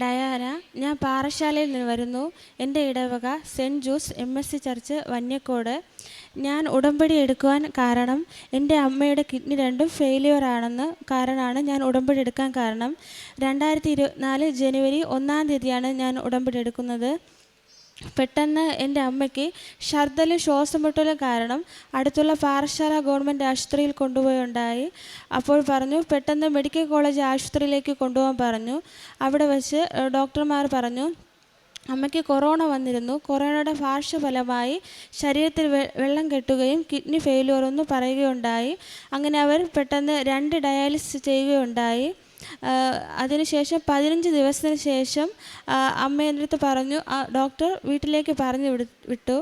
Diana ഞാൻ പാറശാലയിൽ നിന്ന് വരുന്നു. എന്റെ ഇടവക Saint Jose M S C church Vanyakode. ഞാൻ ഉടമ്പടി എടുക്കുവാൻ കാരണം എന്റെ അമ്മയുടെ കിഡ്നി രണ്ടും ഫെയിലിയർ ആണെന്ന് കാരണമാണ് ഞാൻ ഉടമ്പടി എടുക്കാൻ കാരണം. രണ്ടായിരത്തി ഇരുപത്തിനാല് ജനുവരി ഒന്നാം തീയതിയാണ് ഞാൻ ഉടമ്പടി എടുക്കുന്നത്. പെട്ടെന്ന് എന്റെ അമ്മയ്ക്ക് ഛർദ്ദലും ശ്വാസം മുട്ടലും കാരണം അടുത്തുള്ള പാറശാല ഗവൺമെന്റ് ആശുപത്രിയിൽ കൊണ്ടുപോയുണ്ടായി. അപ്പോൾ പറഞ്ഞു പെട്ടെന്ന് മെഡിക്കൽ കോളേജ് ആശുപത്രിയിലേക്ക് കൊണ്ടുപോകാൻ പറഞ്ഞു. അവിടെ വെച്ച് ഡോക്ടർമാർ പറഞ്ഞു അമ്മയ്ക്ക് കൊറോണ വന്നിരുന്നു. കൊറോണയുടെ പാർശ്വഫലമായി ശരീരത്തിൽ വെള്ളം കെട്ടുകയും കിഡ്നി ഫെയിലുവർ എന്ന് പറയുകയുണ്ടായി. അങ്ങനെ അവർ പെട്ടെന്ന് രണ്ട് ഡയാലിസിസ് ചെയ്യുകയുണ്ടായി. അതിനുശേഷം പതിനഞ്ച് ദിവസത്തിന് ശേഷം അമ്മ എന്റെ അടുത്ത് പറഞ്ഞു ഡോക്ടർ വീട്ടിലേക്ക് പറഞ്ഞു വിടു വിട്ടു.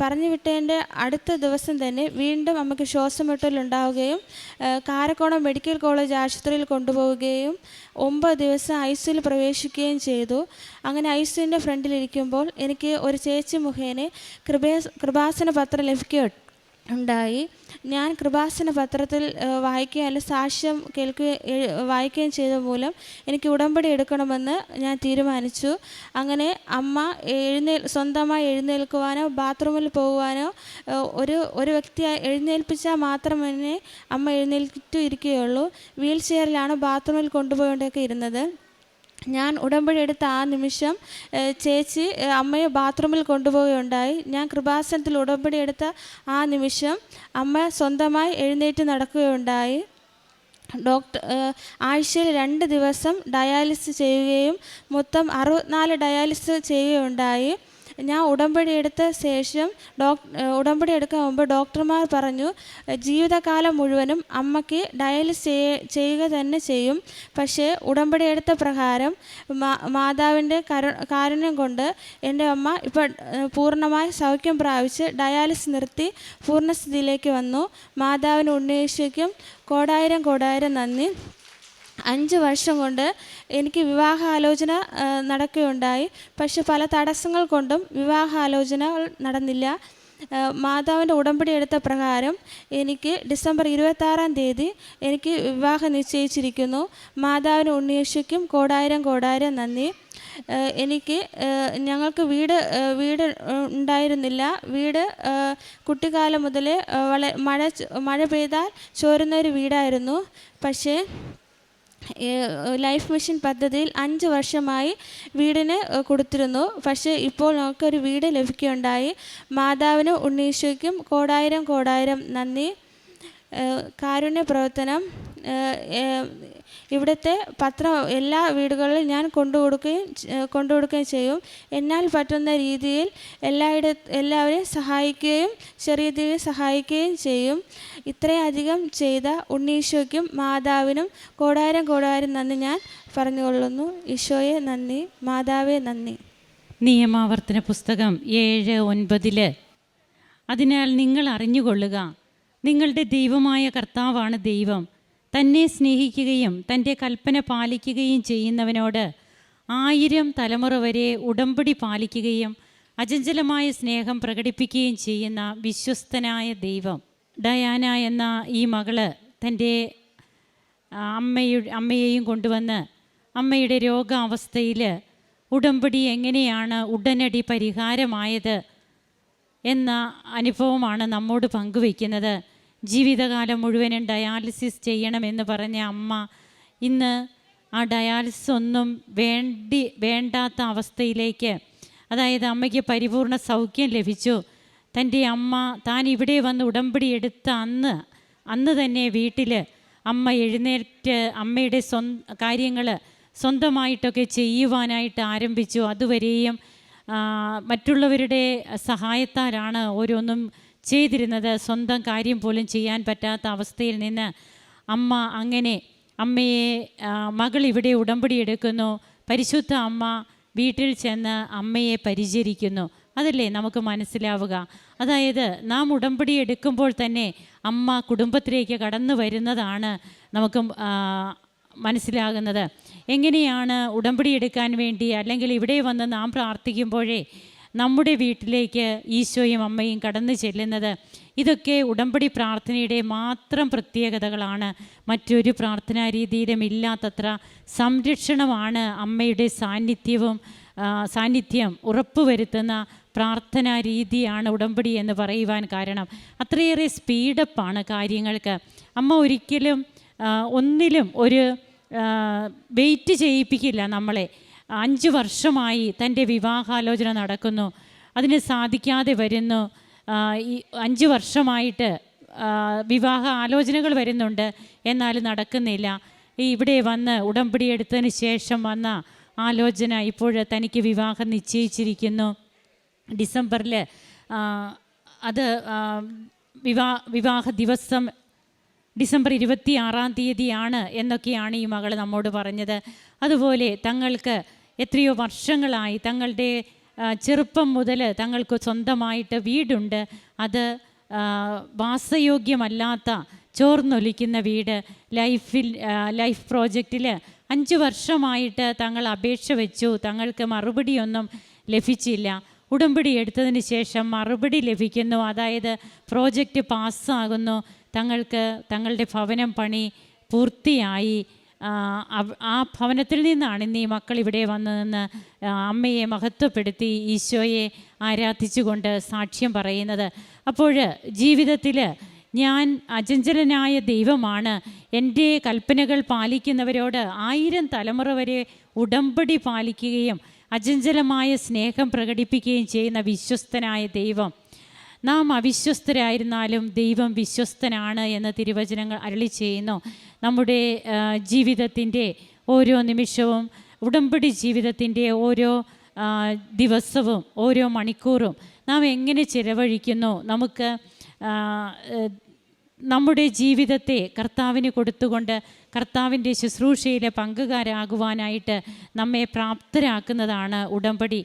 പറഞ്ഞു വിട്ടതിന്റെ അടുത്ത ദിവസം തന്നെ വീണ്ടും അമ്മയ്ക്ക് ശ്വാസം മുട്ടലുണ്ടാവുകയും ആഹ് കാരക്കോണം മെഡിക്കൽ കോളേജ് ആശുപത്രിയിൽ കൊണ്ടുപോവുകയും ഒമ്പത് ദിവസം ഐ സിയിൽ പ്രവേശിക്കുകയും ചെയ്തു. അങ്ങനെ ഐ സിന്റെ ഫ്രണ്ടിലിരിക്കുമ്പോൾ എനിക്ക് ഒരു ചേച്ചി മുഖേന കൃപേ കൃപാസന പത്രം ലഭിക്കുക ഉണ്ടായി. ഞാൻ കൃപാസന പത്രത്തിൽ വായിക്കുകയും അല്ലെങ്കിൽ സാക്ഷ്യം കേൾക്കുകയും വായിക്കുകയും ചെയ്ത മൂലം എനിക്ക് ഉടമ്പടി എടുക്കണമെന്ന് ഞാൻ തീരുമാനിച്ചു. അങ്ങനെ അമ്മ എഴുന്നേൽ സ്വന്തമായി എഴുന്നേൽക്കുവാനോ ബാത്റൂമിൽ പോകുവാനോ ഒരു ഒരു വ്യക്തിയെ എഴുന്നേൽപ്പിച്ചാൽ മാത്രമേ അമ്മ എഴുന്നേൽറ്റു ഇരിക്കുകയുള്ളൂ വീൽ ചെയറിലാണ് ബാത്റൂമിൽ കൊണ്ടുപോയിട്ടൊക്കെ ഇരുന്നത്. ഞാൻ ഉടമ്പടി എടുത്ത ആ നിമിഷം ചേച്ചി അമ്മയെ ബാത്റൂമിൽ കൊണ്ടുപോവുകയുണ്ടായി. ഞാൻ കൃപാസനത്തിൽ ഉടമ്പടി എടുത്ത ആ നിമിഷം അമ്മ സ്വന്തമായി എഴുന്നേറ്റ് നടക്കുകയുണ്ടായി. ഡോക്ടർ ആഴ്ചയിൽ രണ്ട് ദിവസം ഡയാലിസിസ് ചെയ്യുകയും മൊത്തം അറുപത്തിനാല് ഡയാലിസിസ് ചെയ്യുകയുണ്ടായി. ഞാൻ ഉടമ്പടി എടുത്ത ശേഷം ഡോക് ഉടമ്പടി എടുക്കാൻ മുമ്പ് ഡോക്ടർമാർ പറഞ്ഞു "ഏഹ്, ജീവിതകാലം മുഴുവനും അമ്മയ്ക്ക് ഡയാലിസിസ് ചെയ്യുക തന്നെ ചെയ്യും. പക്ഷേ ഉടമ്പടി എടുത്ത പ്രകാരം മാതാവിന്റെ കരു കാരുണ്യം കൊണ്ട് എന്റെ അമ്മ ഇപ്പോൾ പൂർണമായി സൗഖ്യം പ്രാപിച്ച് ഡയാലിസ് നിർത്തി പൂർണസ്ഥിതിയിലേക്ക് വന്നു. മാതാവിന് ഉന്നയിക്കും കോടായിരം കോടായിരം നന്ദി. അഞ്ച് വർഷം കൊണ്ട് എനിക്ക് വിവാഹാലോചന നടക്കുകയുണ്ടായി. പക്ഷെ പല തടസ്സങ്ങൾ കൊണ്ടും വിവാഹാലോചനകൾ നടന്നില്ല. മാതാവിന്റെ ഉടമ്പടി എടുത്ത പ്രകാരം എനിക്ക് ഡിസംബർ ഇരുപത്താറാം തീയതി എനിക്ക് വിവാഹം നിശ്ചയിച്ചിരിക്കുന്നു. മാതാവിന് ഉണ്ണിയേശയ്ക്കും കോടായിരം കോടായിരം നന്ദി. എനിക്ക് ഞങ്ങൾക്ക് വീട് വീട് ഉണ്ടായിരുന്നില്ല. വീട് കുട്ടിക്കാലം മുതലേ വളരെ വള മഴ മഴ പെയ്താൽ ചോരുന്ന ഒരു വീടായിരുന്നു. പക്ഷേ ലൈഫ് മിഷൻ പദ്ധതിയിൽ അഞ്ച് വർഷമായി വീടിന് കൊടുത്തിരുന്നു. പക്ഷേ ഇപ്പോൾ നമുക്കൊരു വീട് ലഭിക്കുകയുണ്ടായി. മാതാവിന് ഉണ്ണീശോയ്ക്കും കോടായിരം കോടായിരം നന്ദി. കാരുണ്യ പ്രവർത്തനം. ഇവിടുത്തെ പത്രം എല്ലാ വീടുകളിലും ഞാൻ കൊണ്ടു കൊടുക്കുകയും കൊണ്ടു കൊണ്ടുകൊടുക്കുകയും ചെയ്യും. എന്നാൽ പറ്റുന്ന രീതിയിൽ എല്ലായിട എല്ലാവരെയും സഹായിക്കുകയും ചെറിയ രീതിയിൽ സഹായിക്കുകയും ചെയ്യും. ഇത്രയധികം ചെയ്ത ഉണ്ണീശോയ്ക്കും മാതാവിനും കോടായിരം കോടായിരം നന്ദി ഞാൻ പറഞ്ഞുകൊള്ളുന്നു. ഈശോയെ നന്ദി മാതാവേ നന്ദി. നിയമാവർത്തന പുസ്തകം ഏഴ് ഒൻപതിൽ. അതിനാൽ നിങ്ങൾ അറിഞ്ഞുകൊള്ളുക നിങ്ങളുടെ ദൈവമായ കർത്താവാണ് ദൈവം. തന്നെ സ്നേഹിക്കുകയും തന്റെ കൽപ്പന പാലിക്കുകയും ചെയ്യുന്നവനോട് ആയിരം തലമുറ വരെ ഉടമ്പടി പാലിക്കുകയും അചഞ്ചലമായ സ്നേഹം പ്രകടിപ്പിക്കുകയും ചെയ്യുന്ന വിശ്വസ്തനായ ദൈവം. ഡയാന എന്ന ഈ മകൾ തന്റെ അമ്മയുടെ അമ്മയെയും കൊണ്ടുവന്ന് അമ്മയുടെ രോഗാവസ്ഥയിൽ ഉടമ്പടി എങ്ങനെയാണ് ഉടനടി പരിഹാരമായത് എന്ന അനുഭവമാണ് നമ്മോട് പങ്കുവയ്ക്കുന്നത്. ജീവിതകാലം മുഴുവനും ഡയാലിസിസ് ചെയ്യണമെന്ന് പറഞ്ഞ അമ്മ ഇന്ന് ആ ഡയാലിസിസ് ഒന്നും വേണ്ടി വേണ്ടാത്ത അവസ്ഥയിലേക്ക് അതായത് അമ്മയ്ക്ക് പരിപൂർണ സൗഖ്യം ലഭിച്ചു. തന്റെ അമ്മ താൻ ഇവിടെ വന്ന് ഉടമ്പടി എടുത്ത അന്ന് അന്ന് തന്നെ വീട്ടിൽ അമ്മ എഴുന്നേറ്റ് അമ്മയുടെ സ്വന്ത കാര്യങ്ങൾ സ്വന്തമായിട്ടൊക്കെ ചെയ്യുവാനായിട്ട് ആരംഭിച്ചു. അതുവരെയും മറ്റുള്ളവരുടെ സഹായത്താലാണ് ഓരോന്നും ചെയ്തിരുന്നത് സ്വന്തം കാര്യം പോലും ചെയ്യാൻ പറ്റാത്ത അവസ്ഥയിൽ നിന്ന് അമ്മ അങ്ങനെ അമ്മയെ മകൾ ഇവിടെ ഉടമ്പടി എടുക്കുന്നു. പരിശുദ്ധ അമ്മ വീട്ടിൽ ചെന്ന് അമ്മയെ പരിചരിക്കുന്നു. അതല്ലേ നമുക്ക് മനസ്സിലാവുക. അതായത് നാം ഉടമ്പടി എടുക്കുമ്പോൾ തന്നെ അമ്മ കുടുംബത്തിലേക്ക് കടന്നു വരുന്നതാണ് നമുക്ക് മനസ്സിലാകുന്നത്. എങ്ങനെയാണ് ഉടമ്പടി എടുക്കാൻ വേണ്ടി അല്ലെങ്കിൽ ഇവിടെ വന്ന് നാം പ്രാർത്ഥിക്കുമ്പോഴേ നമ്മുടെ വീട്ടിലേക്ക് ഈശോയും അമ്മയും കടന്നു ചെല്ലുന്നത് ഇതൊക്കെ ഉടമ്പടി പ്രാർത്ഥനയുടെ മാത്രം പ്രത്യേകതകളാണ്. മറ്റൊരു പ്രാർത്ഥനാ രീതിയിലും ഇല്ലാത്തത്ര സംരക്ഷണമാണ് അമ്മയുടെ സാന്നിധ്യവും സാന്നിധ്യം ഉറപ്പുവരുത്തുന്ന പ്രാർത്ഥനാ രീതിയാണ് ഉടമ്പടി എന്ന് പറയുവാൻ കാരണം. അത്രയേറെ സ്പീഡപ്പാണ് കാര്യങ്ങൾക്ക്. അമ്മ ഒരിക്കലും ഒന്നിലും ഒരു വെയിറ്റ് ചെയ്യിപ്പിക്കില്ല നമ്മളെ. അഞ്ച് വർഷമായി തന്റെ വിവാഹാലോചന നടക്കുന്നു. അതിന് സാധിക്കാതെ വരുന്നു. ഈ അഞ്ച് വർഷമായിട്ട് വിവാഹ ആലോചനകൾ വരുന്നുണ്ട്. എന്നാൽ നടക്കുന്നില്ല. ഈ ഇവിടെ വന്ന് ഉടമ്പടി എടുത്തതിന് ശേഷം വന്ന ആലോചന ഇപ്പോൾ തനിക്ക് വിവാഹം നിശ്ചയിച്ചിരിക്കുന്നു. ഡിസംബറിൽ അത് വിവാ വിവാഹ ദിവസം ഡിസംബർ ഇരുപത്തി ആറാം തീയതിയാണ് എന്നൊക്കെയാണ് ഈ മകൾ നമ്മോട് പറഞ്ഞത്. അതുപോലെ തങ്ങൾക്ക് എത്രയോ വർഷങ്ങളായി തങ്ങളുടെ ചെറുപ്പം മുതൽ തങ്ങൾക്ക് സ്വന്തമായിട്ട് വീടുണ്ട്. അത് വാസയോഗ്യമല്ലാത്ത ചോർന്നൊലിക്കുന്ന വീട് ലൈഫിൽ ലൈഫ് പ്രോജക്റ്റിൽ അഞ്ച് വർഷമായിട്ട് തങ്ങൾ അപേക്ഷ വെച്ചു. തങ്ങൾക്ക് മറുപടിയൊന്നും ലഭിച്ചില്ല. ഉടമ്പടി എടുത്തതിന് ശേഷം മറുപടി ലഭിക്കുന്നു. അതായത് പ്രോജക്റ്റ് പാസ്സാകുന്നു. തങ്ങൾക്ക് തങ്ങളുടെ ഭവനം പണി പൂർത്തിയായി. ആ, ഭവനത്തിൽ നിന്നാണ് ഇന്ന് ഈ മക്കൾ ഇവിടെ വന്നു നിന്ന് അമ്മയെ മഹത്വപ്പെടുത്തി ഈശോയെ ആരാധിച്ചുകൊണ്ട് സാക്ഷ്യം പറയുന്നത്. അപ്പോൾ ജീവിതത്തിൽ ഞാൻ അചഞ്ചലനായ ദൈവമാണ്. എന്റെ കൽപ്പനകൾ പാലിക്കുന്നവരോട് ആയിരം തലമുറ വരെ ഉടമ്പടി പാലിക്കുകയും അചഞ്ചലമായ സ്നേഹം പ്രകടിപ്പിക്കുകയും ചെയ്യുന്ന വിശ്വസ്തനായ ദൈവം. നാം അവിശ്വസ്തരായിരുന്നാലും ദൈവം വിശ്വസ്തനാണ് എന്ന തിരുവചനങ്ങൾ അരളി ചെയ്യുന്നു. നമ്മുടെ ജീവിതത്തിന്റെ ഓരോ നിമിഷവും ഉടമ്പടി ജീവിതത്തിന്റെ ഓരോ ദിവസവും ഓരോ മണിക്കൂറും നാം എങ്ങനെ ചിലവഴിക്കുന്നു? നമുക്ക് നമ്മുടെ ജീവിതത്തെ കർത്താവിന് കൊടുത്തുകൊണ്ട് കർത്താവിന്റെ ശുശ്രൂഷയിലെ പങ്കുകാരാകുവാനായിട്ട് നമ്മെ പ്രാപ്തരാക്കുന്നതാണ് ഉടമ്പടി.